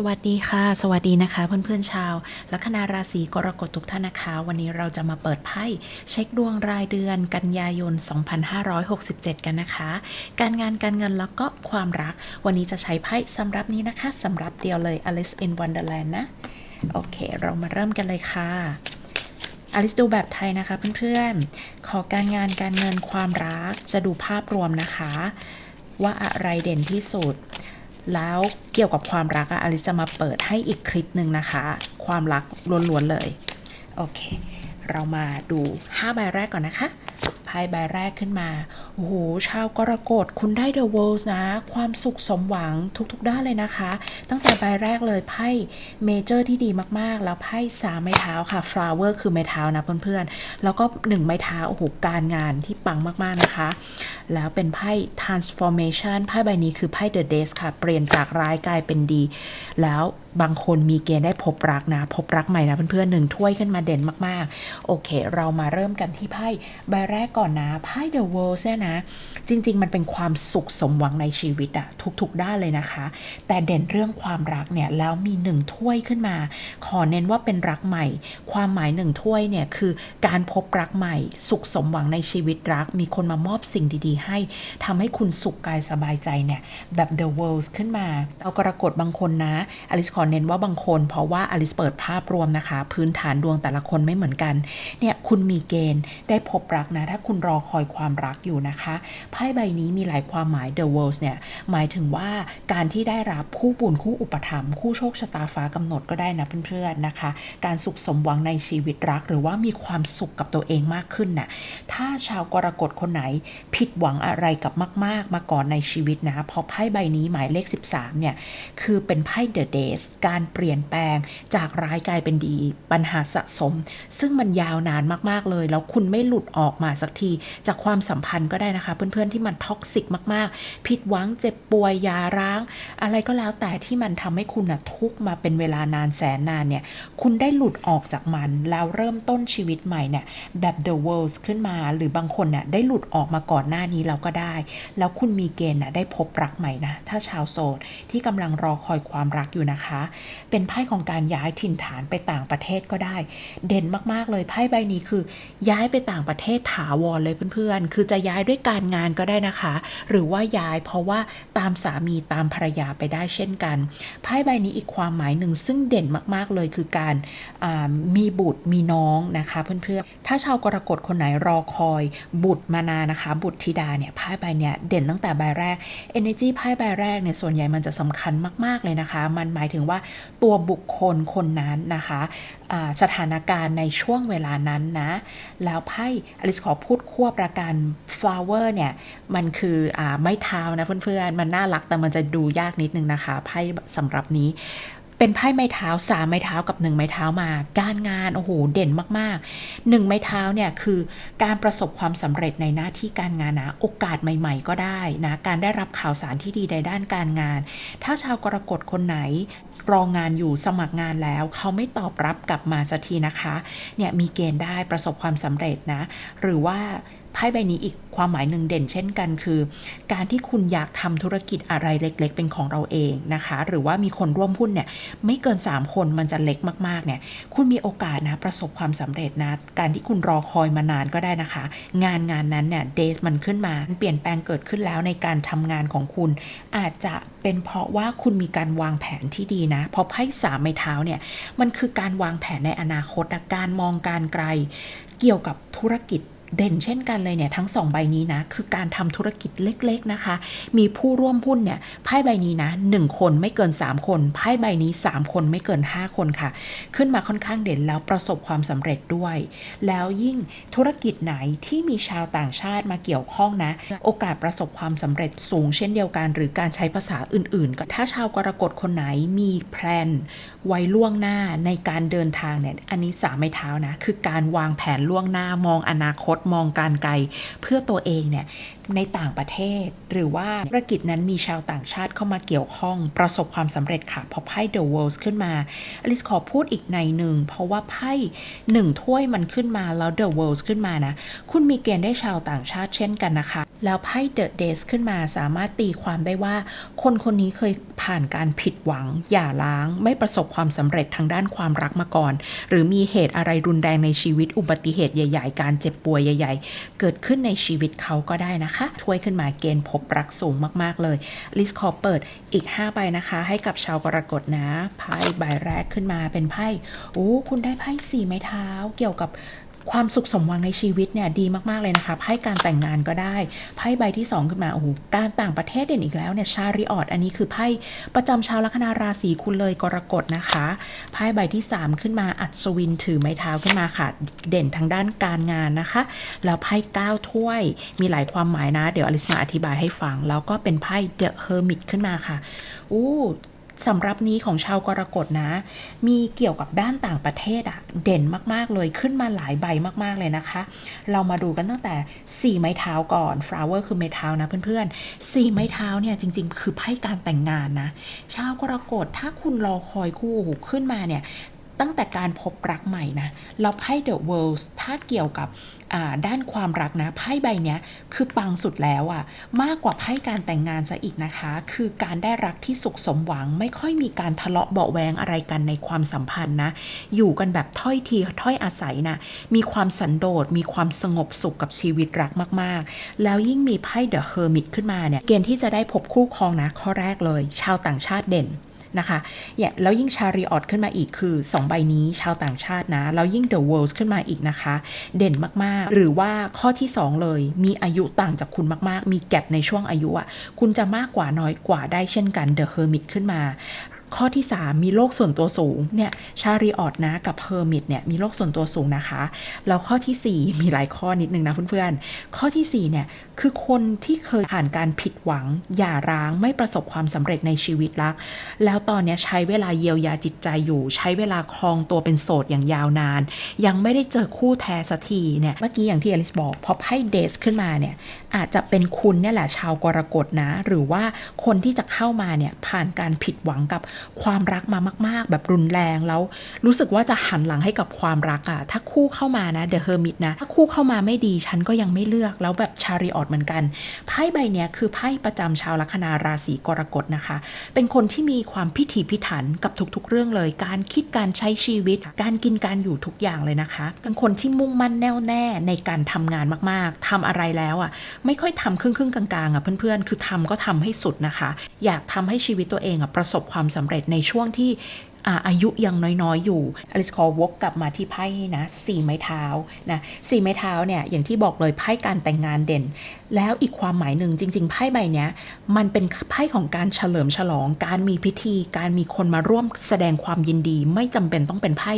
สวัสดีค่ะ สวัสดีนะคะ เพื่อนๆชาวลัคนาราศีกรกฎทุกท่านนะคะ วันนี้เราจะมาเปิดไพ่เช็คดวงรายเดือนกันยายน 2567 กันนะคะ การงานการเงินแล้วก็ความรัก วันนี้จะใช้ไพ่สำหรับนี้นะคะสำหรับเดียวเลย Alice in Wonderland นะ โอเค เรามาเริ่มกันเลยค่ะอลิสดูแบบไทยนะคะเพื่อนๆ ขอการงานการเงินความรักจะดูภาพรวมนะคะ ว่าอะไรเด่นที่สุด แล้วเกี่ยวกับความรักอะอลิซจะมาเปิดให้อีกคลิปหนึ่งนะคะ ความรักล้วนๆเลย โอเค เรามาดู 5 ใบแรกก่อนนะคะ ไพ่ใบแรกขึ้นมา โอ้โห ชาวกรกฎคุณได้ The World นะ ความสุขสมหวังทุกๆ ด้านเลยนะคะ ตั้งแต่ใบแรกเลยไพ่เมเจอร์ที่ดีมากๆ แล้วไพ่สามไม้เท้าค่ะ Flower คือไม้เท้านะเพื่อนๆ แล้วก็หนึ่งไม้เท้า โอ้โห การงานที่ปังมากๆนะคะ แล้วเป็นไพ่ transformation ไพ่ใบนี้คือไพ่ the days ค่ะ เปลี่ยนจากร้ายกลายเป็นดี แล้ว บางคนมีเกณฑ์ได้พบรักนะ พบรักใหม่นะเพื่อนๆหนึ่งถ้วยขึ้นมาเด่นมากๆ โอเค เรามาเริ่มกันที่ไพ่ใบแรกก่อนนะไพ่ the world เนี่ยนะ จริง ๆ มันเป็นความสุขสมหวังในชีวิตอะทุกๆ ด้านเลยนะคะ แต่เด่นเรื่องความรักเนี่ยแล้วมีหนึ่งถ้วยขึ้นมา ขอเน้นว่าเป็นรักใหม่ ความหมายหนึ่งถ้วยเนี่ยคือการพบรักใหม่ สุขสมหวังในชีวิตรัก มีคนมามอบสิ่งดีๆ ให้ทำให้คุณสุขกายสบายใจเนี่ยแบบ the world ขึ้นมาเอากรกฎบางคนนะอลิสขอเน้นว่าบางคน เพราะว่าอลิสเปิดภาพรวมนะคะ พื้นฐานดวงแต่ละคนไม่เหมือนกัน เนี่ยคุณมีเกณฑ์ได้พบรักนะ ถ้าคุณรอคอยความรักอยู่นะคะไพ่ใบนี้มีหลายความหมาย the world เนี่ยหมายถึงว่าการที่ได้รับคู่บุญคู่อุปถัมภ์คู่โชคชะตาฟ้ากำหนดก็ได้นะเพื่อนๆนะคะ การสุขสมหวังในชีวิตรัก หรือว่ามีความสุขกับตัวเองมากขึ้นน่ะถ้าชาวกรกฎคนไหนผิดหวังอะไรกับมาก ๆ มาก่อนในชีวิตนะพราะไพ่ใบนี้หมายเลข 13เนี่ยคือเป็นไพ่ the days การเปลี่ยนแปลงจากร้ายกลายเป็นดี ปัญหาสะสม ซึ่งมันยาวนานมากๆเลย แล้วคุณไม่หลุดออกมาสักที จากความสัมพันธ์ก็ได้นะคะ เพื่อนๆที่มันท็อกซิกมากๆ ผิดหวังเจ็บป่วยยาร้าง อะไรก็แล้วแต่ที่มันทำให้คุณนะทุกมาเป็นเวลานานแสนนานเนี่ยคุณได้หลุดออกจากมัน แล้วเริ่มต้นชีวิตใหม่เนี่ยแบบ the world ขึ้นมา หรือบางคนเนี่ยได้หลุดออกมาก่อนหน้านี้แล้วก็ได้ แล้วคุณมีเกณฑ์นะได้พบรักใหม่นะถ้าชาวโสดที่กำลังรอคอยความรักอยู่นะคะเป็นไพ่ของการย้ายถิ่นฐานไปต่างประเทศก็ได้ เด่นมากๆเลยไพ่ใบนี้คือ ย้ายไปต่างประเทศถาวรเลยเพื่อนๆ คือจะย้ายด้วยการงานก็ได้นะคะ หรือว่าย้ายเพราะว่าตามสามีตามภรรยาไปได้เช่นกันไพ่ใบนี้อีกความหมายหนึ่งซึ่งเด่นมากๆเลยคือการมีบุตรมีน้องนะคะเพื่อนๆ ถ้าชาวกรกฎคนไหนรอคอยบุตรมานานนะคะ บุตรธิดาเนี่ยไพ่ใบเนี้ยเด่นตั้งแต่ใบแรก energy ไพ่ใบแรกเนี่ยส่วนใหญ่มันจะสำคัญมากๆเลยนะคะ มันหมายถึงว่าตัวบุคคลคนนั้นนะคะสถานการณ์ในช่วงเวลานั้นนะ แล้วไพ่อลิสขอพูดควบประกัน flower เนี่ย มันคืออไม่เท้านะเพื่อนๆ มันน่ารักแต่มันจะดูยากนิดนึงนะคะไพ่สำหรับนี้เป็นไพ่ไม้เท้าสามไม้เท้ากับหนึ่งไม้เท้ามา การงานโอ้โหเด่นมากๆหนึ่งไม้เท้าเนี่ยคือการประสบความสำเร็จในหน้าที่การงานนะโอกาสใหม่ ๆ ก็ได้นะการได้รับข่าวสารที่ดีในด้านการงาน ถ้าชาวกรกฎคนไหน รองงานอยู่สมัครงานแล้วเขาไม่ตอบรับกลับมาสักทีนะคะ เนี่ยมีเกณฑ์ได้ประสบความสำเร็จนะ หรือว่าไพ่ใบนี้อีกความหมายหนึ่งเด่นเช่นกันคือ การที่คุณอยากทำธุรกิจอะไรเล็ก ๆ เป็นของเราเองนะคะ หรือว่ามีคนร่วมหุ้นเนี่ยไม่เกิน 3 คนมันจะเล็กมากๆเนี่ยคุณมีโอกาสนะประสบความสำเร็จนะการที่คุณรอคอยมานานก็ได้นะคะ งานงานนั้นเนี่ยเดย์มันขึ้นมาเปลี่ยนแปลงเกิดขึ้นแล้วในการทำงานของคุณ อาจจะเป็นเพราะว่าคุณมีการวางแผนที่ดีนะเพราะไพ่สามไม้เท้าเนี่ยมันคือการวางแผนในอนาคตการมองการไกล เกี่ยวกับธุรกิจ เด่นเช่นกันเลยเนี่ยทั้ง 2 ใบนี้นะ คือการทำธุรกิจเล็กๆนะคะ มีผู้ร่วมหุ้นเนี่ยไพ่ใบนี้นะ 1 คนไม่เกิน 3 คนไพ่ใบนี้ 3 คนไม่เกิน 5 คนค่ะ ขึ้นมาค่อนข้างเด่นแล้วประสบความสำเร็จด้วย แล้วยิ่งธุรกิจไหนที่มีชาวต่างชาติมาเกี่ยวข้องนะ โอกาสประสบความสำเร็จสูงเช่นเดียวกัน หรือการใช้ภาษาอื่นๆก็ถ้าชาวกรกฎคนไหนมีแพลนไว้ล่วงหน้าในการเดินทางเนี่ยอันนี้สามไม้เท้านะคือการวางแผนล่วงหน้ามองอนาคตมองการไกลเพื่อตัวเองเนี่ยในต่างประเทศ หรือว่าธุรกิจนั้นมีชาวต่างชาติเข้ามาเกี่ยวข้องประสบความสำเร็จค่ะพอไพ่ The World ขึ้นมาอลิสขอพูดอีกในหนึ่ง เพราะว่าไพ่หนึ่งถ้วยมันขึ้นมาแล้ว The World ขึ้นมานะ คุณมีเกณฑ์ได้ชาวต่างชาติเช่นกันนะคะแล้วไพ่เดอะเดสขึ้นมาสามารถตีความได้ว่า คนคนนี้เคยผ่านการผิดหวัง หย่าร้าง ไม่ประสบความสำเร็จทางด้านความรักมาก่อน หรือมีเหตุอะไรรุนแรงในชีวิตอุบัติเหตุใหญ่ ๆ การเจ็บป่วยใหญ่ ๆ เกิดขึ้นในชีวิตเขาก็ได้นะคะ ช่วยขึ้นมาเกณฑ์พบรักสูงมากๆเลยลิสขอเปิดอีก5ใบนะคะ ให้กับชาวกรกฎนะไพ่ใบแรกขึ้นมาเป็นไพ่โอ้คุณได้ไพ่สี่ไม้เท้า เกี่ยวกับ ความสุขสมหวังในชีวิตเนี่ยดีมากๆเลยนะคะไพ่การแต่งงานก็ได้ไพ่ใบที่ 2 ขึ้นมาโอ้โหการต่างประเทศเด่นอีกแล้วเนี่ยชาริออตอันนี้คือไพ่ประจำชาวลัคนาราศีคุณเลยกรกฎนะคะไพ่ใบที่ 3 ขึ้นมาอัศวินถือไม้เท้าขึ้นมาค่ะ เด่นทางด้านการงานนะคะ แล้วไพ่9ถ้วยมีหลายความหมายนะ เดี๋ยวอลิสมาอธิบายให้ฟัง แล้วก็เป็นไพ่เดอะเฮอร์มิตขึ้นมาค่ะอู้ สำหรับนี้ของชาวกรกฎนะ มีเกี่ยวกับด้านต่างประเทศอะเด่นมากๆเลยขึ้นมาหลายใบมากๆเลยนะคะ เรามาดูกันตั้งแต่ 4 ไม้เท้าก่อน flower คือไม้เท้านะเพื่อนๆ 4 ไม้เท้าเนี่ยจริง ๆ คือไพ่การแต่งงานนะ ชาวกรกฎถ้าคุณรอคอยคู่ขึ้นมาเนี่ย ตั้งแต่การพบรักใหม่นะแล้วไพ่ The World ถ้าเกี่ยวกับด้านความรักนะไพ่ใบเนี้ยคือปังสุดแล้วอะ่ะมากกว่าไพ่การแต่งงานซะอีกนะคะ คือการได้รักที่สุขสมหวัง ไม่ค่อยมีการทะเลาะเบาแวงอะไรกันในความสัมพันธ์นะอยู่กันแบบถ้อยทีถ้อยอาศัยนะมีความสันโดษมีความสงบสุขกับชีวิตรักมากๆ แล้วยิ่งมีไพ่ The Hermit ขึ้นมาเนี่ยเกณฑ์ที่จะได้พบคู่ครองนะข้อแรกเลย ชาวต่างชาติเด่น นะคะเนี่ยแล้วยิ่งชาริออตขึ้นมาอีกคือ 2 ใบนี้ชาวต่างชาตินะ แล้วยิ่งเดอะเวิลด์ขึ้นมาอีกนะคะ เด่นมากๆ หรือว่าข้อที่ 2 เลย มีอายุต่างจากคุณมากๆ มีแกลบในช่วงอายุอะ่ะคุณจะมากกว่าน้อยกว่าได้เช่นกันเดอะเฮอร์มิตขึ้นมา ข้อที่ 3 มีโลกส่วนตัวสูงเนี่ยชาริออตนะกับเฮอร์มิตเนี่ยมีโลกส่วนตัวสูงนะคะ แล้วข้อที่ 4 มีหลายข้อนิดนึงนะเพื่อนๆ ข้อที่4เนี่ยคือคนที่เคยผ่านการผิดหวังหย่าร้างไม่ประสบความสำเร็จในชีวิตรัก แล้วตอนนี้ใช้เวลาเยียวยาจิตใจอยู่ ใช้เวลาคลองตัวเป็นโสดอย่างยาวนาน ยังไม่ได้เจอคู่แท้สักทีเนี่ยเมื่อกี้อย่างที่อลิสบอกพอไพ่เดสขึ้นมาเนี่ยอาจจะเป็นคุณเนี่ยแหละชาวกรกฎนะ หรือว่าคนที่จะเข้ามาเนี่ยผ่านการผิดหวังกับความรักมามาก ๆ แบบรุนแรงแล้วรู้สึกว่าจะหันหลังให้กับความรักอะถ้าคู่เข้ามานะเดอะเฮอร์มิตนะถ้าคู่เข้ามาไม่ดีฉันก็ยังไม่เลือกแล้วแบบชาริออตเหมือนกันไพ่ใบเนี้ยคือไพ่ประจำชาวลัคนาราศีกรกฎนะคะ เป็นคนที่มีความพิถีพิถันกับทุกๆ เรื่องเลย การคิดการใช้ชีวิต การกินการอยู่ทุกอย่างเลยนะคะเป็นคนที่มุ่งมั่นแน่วแน่ในการทำงานมากๆทำอะไรแล้วอะไม่ค่อยทำครึ่งๆกลางๆอะเพื่อนๆ คือทำก็ทำให้สุดนะคะ อยากทำให้ชีวิตตัวเองอะประสบความสำเร็จในช่วงที่อายุยังน้อยๆ อยู่อลิสขอวกกลับมาที่ไพ่นะสี่ไม้เท้านะสี่ไม้เท้าเนี่ยอย่างที่บอกเลยไพ่การแต่งงานเด่น แล้วอีกความหมายหนึ่งจริง ๆ ไพ่ใบเนี้ยมันเป็นไพ่ของการเฉลิมฉลอง การมีพิธี การมีคนมาร่วมแสดงความยินดี ไม่จำเป็นต้องเป็นไพ่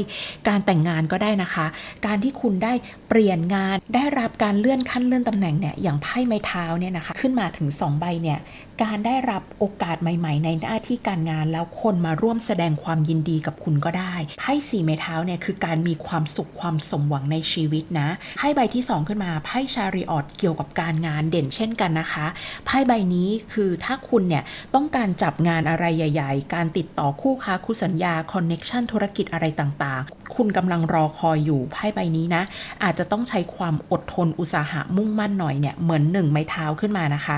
การแต่งงานก็ได้นะคะ การที่คุณได้เปลี่ยนงานได้รับการเลื่อนขั้นเลื่อนตำแหน่งเนี่ยอย่างไพ่ไม้เท้าเนี่ยนะคะขึ้นมาถึง 2 ใบเนี่ย การได้รับโอกาสใหม่ๆ ในหน้าที่การงานแล้วคนมาร่วมแสดงความยินดีกับคุณก็ได้ไพ่สี่ไม้เท้าเนี่ยคือการมีความสุขความสมหวังในชีวิตนะไพ่ใบที่ 2 ขึ้นมาไพ่ชาริออตเกี่ยวกับการงานเด่นเช่นกันนะคะไพ่ใบนี้คือถ้าคุณเนี่ยต้องการจับงานอะไรใหญ่ ๆ การติดต่อคู่ค้าคู่สัญญาคอนเน็ชันธุรกิจอะไรต่างๆ คุณกำลังรอคอยอยู่ไพ่ใบนี้นะ อาจจะต้องใช้ความอดทนอุตสาหะมุ่งมั่นหน่อยเนี่ยเหมือนหนึ่งไม้เท้าขึ้นมานะคะ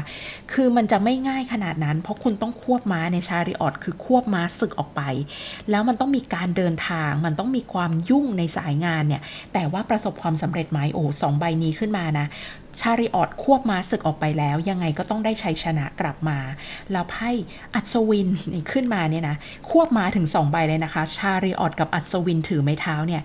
คือมันจะไม่ง่าย่ายขนาดนั้น เพราะคุณต้องควบม้าในชาริออตคือควบม้าศึกออกไป แล้วมันต้องมีการเดินทาง มันต้องมีความยุ่งในสายงานเนี่ย แต่ว่าประสบความสำเร็จไหมโอ้สองใบนี้ขึ้นมานะชาริออตควบม้าศึกออกไปแล้ว ยังไงก็ต้องได้ชัยชนะกลับมา แล้วไพ่อัศวินขึ้นมาเนี่ยนะ ควบม้าถึง 2 ใบเลยนะคะ ชาริออตกับอัศวินถือไม้เท้าเนี่ย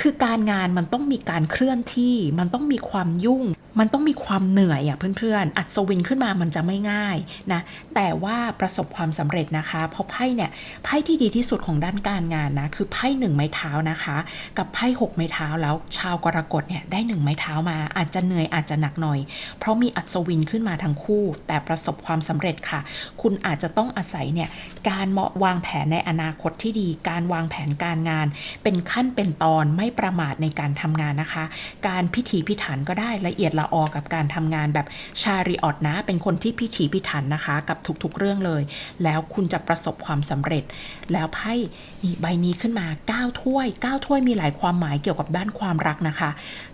คือการงานมันต้องมีการเคลื่อนที่ มันต้องมีความยุ่ง มันต้องมีความเหนื่อยอะเพื่อนๆ อัศวินขึ้นมามันจะไม่ง่ายนะ แต่ว่าประสบความสำเร็จนะคะ เพราะไพ่เนี่ย ไพ่ที่ดีที่สุดของด้านการงานนะ คือไพ่หนึ่งไม้เท้านะคะ กับไพ่หกไม้เท้าแล้ว ชาวกรกฎเนี่ยได้หนึ่งไม้เท้ามา อาจจะเหนื่อยอาจจะหนักหน่อย เพราะมีอัศวินขึ้นมาทั้งคู่ แต่ประสบความสำเร็จค่ะ คุณอาจจะต้องอาศัยเนี่ย การเหมาะวางแผนในอนาคตที่ดี การวางแผนการงาน เป็นขั้นเป็นตอนไม่ไม่ประมาทในการทำงานนะคะ การพิถีพิถันก็ได้ละเอียดละออกับการทำงานแบบชาริออตนะ เป็นคนที่พิถีพิถันนะคะ กับทุกๆเรื่องเลย แล้วคุณจะประสบความสำเร็จ แล้วไพ่นี่ใบนี้ขึ้นมา9ถ้วย9ถ้วยมีหลายความหมายเกี่ยวกับด้านความรักนะคะ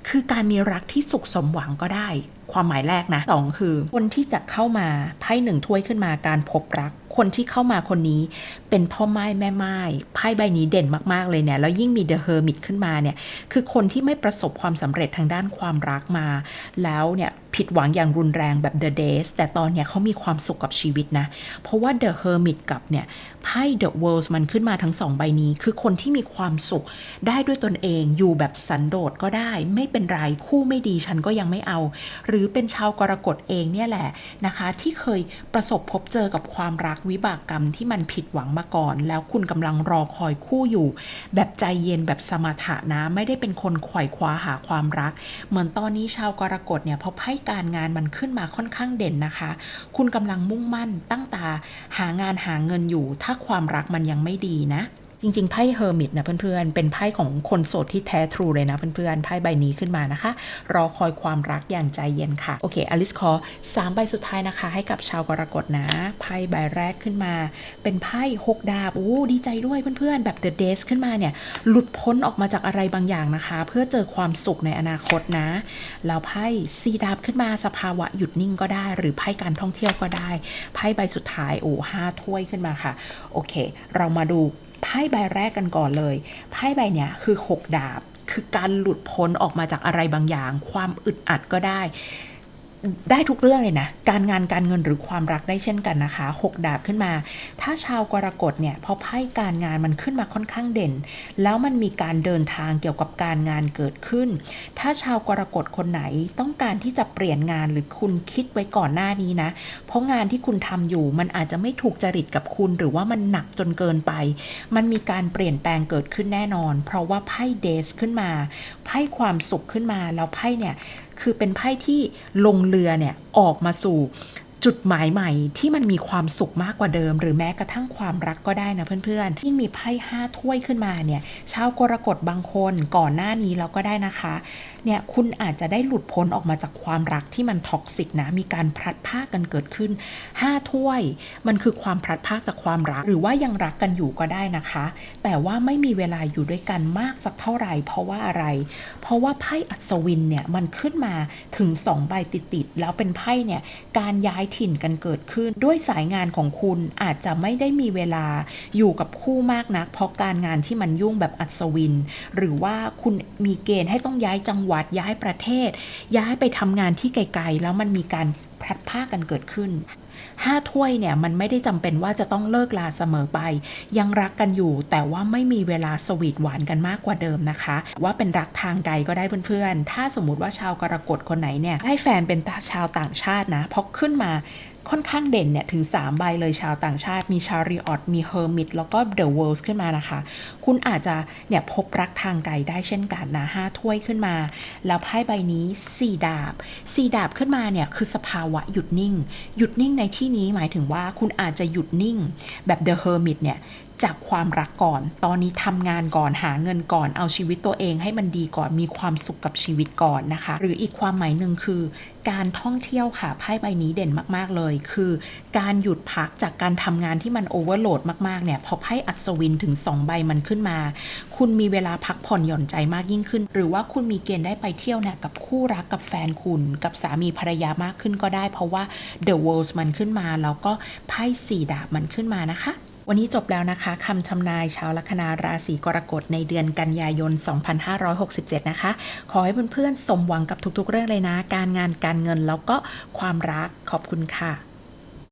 คือการมีรักที่สุขสมหวังก็ได้ ความหมายแรกนะสองคือ คนที่จะเข้ามาไพ่หนึ่งถ้วยขึ้นมาการพบรัก คนที่เข้ามาคนนี้เป็นพ่อไม้แม่ไม้ไพ่ใบนี้เด่นมากๆเลยเนี่ยแล้วยิ่งมีเดอะเฮอร์มิตขึ้นมาเนี่ยคือคนที่ไม่ประสบความสำเร็จทางด้านความรักมา แล้วเนี่ยผิดหวังอย่างรุนแรงแบบ The Days แต่ตอนเนี้ยเขามีความสุขกับชีวิตนะ เพราะว่า The Hermit กับเนี่ยไพ่ The World มันขึ้นมาทั้งสองใบนี้ คือคนที่มีความสุขได้ด้วยตนเองอยู่แบบสันโดษก็ได้ ไม่เป็นไรคู่ไม่ดีฉันก็ยังไม่เอา หรือเป็นชาวกรกฎเองเนี่ยแหละนะคะ ที่เคยประสบพบเจอกับความรักวิบากกรรมที่มันผิดหวังมาก่อน แล้วคุณกำลังรอคอยคู่อยู่ แบบใจเย็นแบบสมถะนะ ไม่ได้เป็นคนขว่คว้าหาความรัก เหมือนตอนนี้ชาวกรกฎเนี่ยพอไพ่การงานมันขึ้นมาค่อนข้างเด่นนะคะ คุณกำลังมุ่งมั่นตั้งตาหางานหาเงินอยู่ ถ้าความรักมันยังไม่ดีนะ จริงๆ ไพ่เฮอร์มิตนะเพื่อนๆ เป็นไพ่ของคนโสดที่แท้ทรูเลยนะเพื่อนๆ ไพ่ใบนี้ขึ้นมานะคะ รอคอยความรักอย่างใจเย็นค่ะ โอเค อลิสขอสามใบสุดท้ายนะคะ ให้กับชาวกรกฎนะ ไพ่ใบแรกขึ้นมา เป็นไพ่หกดาบ โอ้ ดีใจด้วยเพื่อนๆ แบบ The Days ขึ้นมาเนี่ย หลุดพ้นออกมาจากอะไรบางอย่างนะคะ เพื่อเจอความสุขในอนาคตนะ แล้วไพ่ซีดาบขึ้นมา สภาวะหยุดนิ่งก็ได้ หรือไพ่การท่องเที่ยวก็ได้ ไพ่ใบสุดท้าย โอ้ห้าถ้วยขึ้นมาค่ะ โอเค เรามาดู ไพ่ใบแรกกันก่อนเลยไพ่ใบเนี้ยคือ 6 ดาบ คือการหลุดพ้นออกมาจากอะไรบางอย่าง ความอึดอัดก็ได้ ได้ทุกเรื่องเลยนะ การงานการเงินหรือความรักได้เช่นกันนะคะ 6 ดาบขึ้นมา ถ้าชาวกรกฎเนี่ยพอไพ่การงานมันขึ้นมาค่อนข้างเด่น แล้วมันมีการเดินทางเกี่ยวกับการงานเกิดขึ้น ถ้าชาวกรกฎคนไหนต้องการที่จะเปลี่ยนงานหรือคุณคิดไว้ก่อนหน้านี้นะ เพราะงานที่คุณทำอยู่มันอาจจะไม่ถูกจริตกับคุณ หรือว่ามันหนักจนเกินไป มันมีการเปลี่ยนแปลงเกิดขึ้นแน่นอน เพราะว่าไพ่เดสขึ้นมาไพ่ความสุขขึ้นมาแล้วไพ่เนี่ย คือเป็นไพ่ที่ลงเรือเนี่ยออกมาสู่ จุดหมายใหม่ที่มันมีความสุขมากกว่าเดิม หรือแม้กระทั่งความรักก็ได้นะเพื่อนๆยิ่งมีไพ่ห้าถ้วยขึ้นมาเนี่ยชาวกรกฎบางคนก่อนหน้านี้เราก็ได้นะคะเนี่ยคุณอาจจะได้หลุดพ้นออกมาจากความรักที่มันท็อกซิกนะมีการพลัดพรากกันเกิดขึ้นห้าถ้วย มันคือความพลัดพรากจากความรัก หรือว่ายังรักกันอยู่ก็ได้นะคะ แต่ว่าไม่มีเวลาอยู่ด้วยกันมากสักเท่าไหร่ เพราะว่าอะไร เพราะว่าไพ่อัศวินเนี่ยมันขึ้นมาถึง2ใบติดๆแล้วเป็นไพ่เนี่ยการย้ายถิ่นกันเกิดขึ้น ด้วยสายงานของคุณอาจจะไม่ได้มีเวลาอยู่กับคู่มากนัก เพราะการงานที่มันยุ่งแบบอัศวิน หรือว่าคุณมีเกณฑ์ให้ต้องย้ายจังหวัดย้ายประเทศ ย้ายไปทำงานที่ไกลๆ แล้วมันมีการพลัดพรากกันเกิดขึ้น ห้าถ้วยเนี่ยมันไม่ได้จำเป็นว่าจะต้องเลิกลาเสมอไป ยังรักกันอยู่แต่ว่าไม่มีเวลาสวีทหวานกันมากกว่าเดิมนะคะ ว่าเป็นรักทางไกลก็ได้เพื่อนๆ ถ้าสมมติว่าชาวกรกฎคนไหนเนี่ยได้แฟนเป็นชาวต่างชาตินะพอขึ้นมา ค่อนข้างเด่นเนี่ยถึง 3 ใบเลยชาวต่างชาติมีชาริออตมีเฮอร์มิตแล้วก็เดอะเวิลด์ขึ้นมานะคะ คุณอาจจะเนี่ยพบรักทางไกลได้เช่นกันนะห้าถ้วยขึ้นมา แล้วไพ่ใบนี้สี่ดาบสี่ดาบขึ้นมาเนี่ยคือสภาวะหยุดนิ่ง หยุดนิ่งในที่นี้หมายถึงว่าคุณอาจจะหยุดนิ่ง แบบเดอะเฮอร์มิตเนี่ยจากความรักก่อน ตอนนี้ทำงานก่อนหาเงินก่อน เอาชีวิตตัวเองให้มันดีก่อน มีความสุขกับชีวิตก่อนนะคะ หรืออีกความหมายหนึ่งคือ การท่องเที่ยวค่ะ ไพ่ใบนี้เด่นมากๆเลย คือ การหยุดพักจากการทำงานที่มันโอเวอร์โหลดมากๆเนี่ย พอไพ่อัศวินถึง 2 ใบมันขึ้นมา คุณมีเวลาพักผ่อนหย่อนใจมากยิ่งขึ้น หรือว่าคุณมีเกณฑ์ได้ไปเที่ยวนี่ยกับคู่รักกับแฟนคุณ กับสามีภรรยามากขึ้นก็ได้ เพราะว่า The World มันขึ้นมา แล้วก็ไพ่สี่ดาบมันขึ้นมานะคะ วันนี้จบแล้วนะคะคำทำนายชาวลัคนาราศีกรกฎในเดือนกันยายน 2567 นะคะ ขอให้เพื่อนๆสมหวังกับทุกๆ เรื่องเลยนะ การงานการเงินแล้วก็ความรักขอบคุณค่ะ